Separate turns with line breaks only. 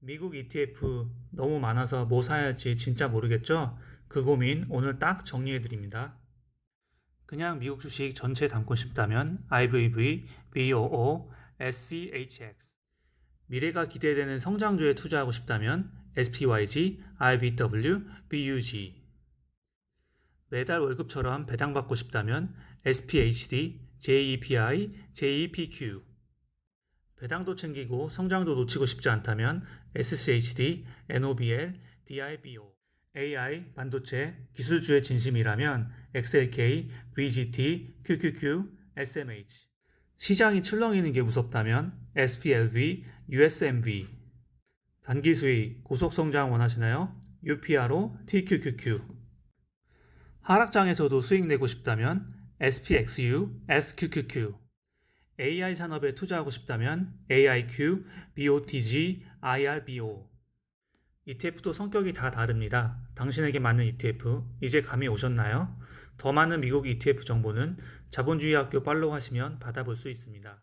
미국 ETF 너무 많아서 뭐 사야 할지 진짜 모르겠죠? 그 고민 오늘 딱 정리해 드립니다. 그냥 미국 주식 전체 담고 싶다면 IVV, BOO, SCHX 미래가 기대되는 성장주에 투자하고 싶다면 SPYG, IBW, BUG 매달 월급처럼 배당받고 싶다면 SPHD, JEPI, JEPQ 배당도 챙기고 성장도 놓치고 싶지 않다면 SCHD, NOBL, DIBO AI, 반도체, 기술주의 진심이라면 XLK, VGT, QQQ, SMH 시장이 출렁이는 게 무섭다면 SPLV, USMV 단기 수익, 고속 성장 원하시나요? UPRO, TQQQ 하락장에서도 수익 내고 싶다면 SPXU, SQQQ AI 산업에 투자하고 싶다면 AIQ, BOTG, IRBO ETF도 성격이 다 다릅니다. 당신에게 맞는 ETF 이제 감이 오셨나요? 더 많은 미국 ETF 정보는 자본주의 학교 팔로우 하시면 받아볼 수 있습니다.